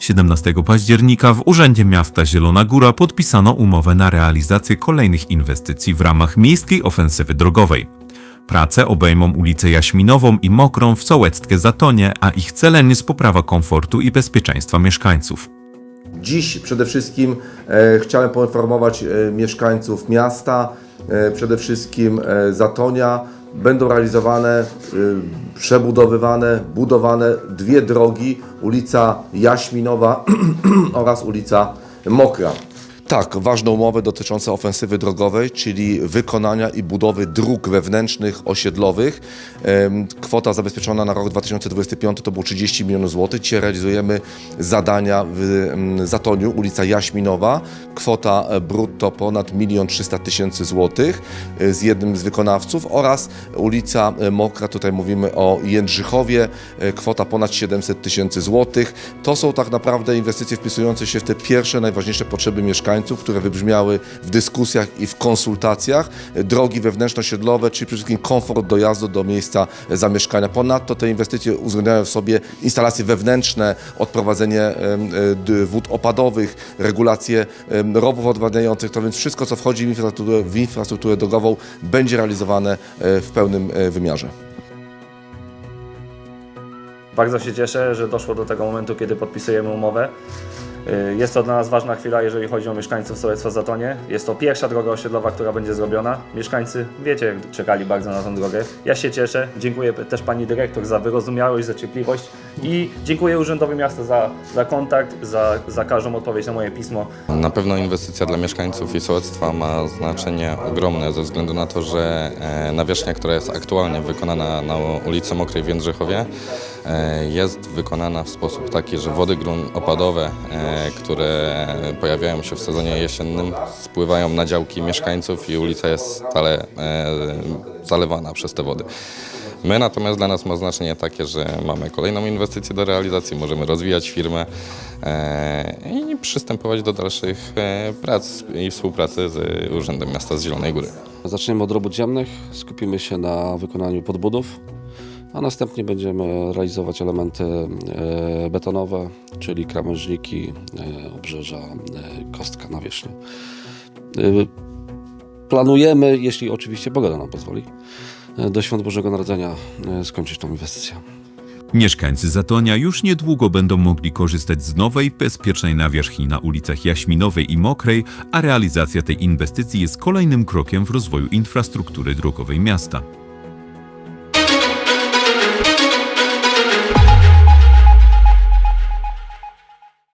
17 października w Urzędzie Miasta Zielona Góra podpisano umowę na realizację kolejnych inwestycji w ramach Miejskiej Ofensywy Drogowej. Prace obejmą ulicę Jaśminową i Mokrą w Sołeckie Zatonie, a ich celem jest poprawa komfortu i bezpieczeństwa mieszkańców. Dziś przede wszystkim e, chciałem poinformować e, mieszkańców miasta, e, przede wszystkim Zatonia. Będą realizowane, przebudowywane, budowane dwie drogi, ulica Jaśminowa oraz ulica Mokra. Tak, ważne umowy dotyczące ofensywy drogowej, czyli wykonania i budowy dróg wewnętrznych osiedlowych. Kwota zabezpieczona na rok 2025 to było 30 milionów złotych. Dzisiaj realizujemy zadania w Zatoniu, ulica Jaśminowa. Kwota e, brutto ponad 1 300 tysięcy złotych e, z jednym z wykonawców oraz ulica e, Mokra, tutaj mówimy o Jędrzychowie, kwota ponad 700 tysięcy złotych. To są tak naprawdę inwestycje wpisujące się w te pierwsze, najważniejsze potrzeby mieszkańców, które wybrzmiały w dyskusjach i w konsultacjach. Drogi wewnętrzno-siedlowe, czyli przede wszystkim komfort dojazdu do miejsca zamieszkania. Ponadto te inwestycje uwzględniają w sobie instalacje wewnętrzne, odprowadzenie e, wód opadowych, regulacje rowów odwadniających, to więc wszystko, co wchodzi w infrastrukturę, w infrastrukturę drogową, będzie realizowane e, w pełnym e, wymiarze. Bardzo się cieszę, że doszło do tego momentu, kiedy podpisujemy umowę. Y, Jest to dla nas ważna chwila, jeżeli chodzi o mieszkańców sołectwa Zatonie. Jest to pierwsza droga osiedlowa, która będzie zrobiona. Mieszkańcy, wiecie, czekali bardzo na tę drogę. Ja się cieszę. Dziękuję też Pani Dyrektor za wyrozumiałość, za cierpliwość i dziękuję Urzędowi Miasta za, za kontakt, za, za każdą odpowiedź na moje pismo. Na pewno inwestycja dla mieszkańców i sołectwa ma znaczenie ogromne ze względu na to, że e, nawierzchnia, która jest aktualnie wykonana na ulicy Mokrej w Jędrzychowie e, jest wykonana w sposób taki, że wody grun opadowe, e, które pojawiają się w sezonie jesiennym spływają na działki mieszkańców i ulica jest stale e, zalewana przez te wody. My natomiast dla nas ma znaczenie takie, że mamy kolejną inwestycję do realizacji, możemy rozwijać firmę e, i przystępować do dalszych e, prac i współpracy z Urzędem Miasta z Zielonej Góry. Zaczniemy od robót ziemnych, skupimy się na wykonaniu podbudów, a następnie będziemy realizować elementy e, betonowe, czyli krawężniki, e, obrzeża, e, kostka nawierzchni. E, Planujemy, jeśli oczywiście pogoda nam pozwoli, do Świąt Bożego Narodzenia skończyć tą inwestycję. Mieszkańcy Zatonia już niedługo będą mogli korzystać z nowej, bezpiecznej nawierzchni na ulicach Jaśminowej i Mokrej, a realizacja tej inwestycji jest kolejnym krokiem w rozwoju infrastruktury drogowej miasta.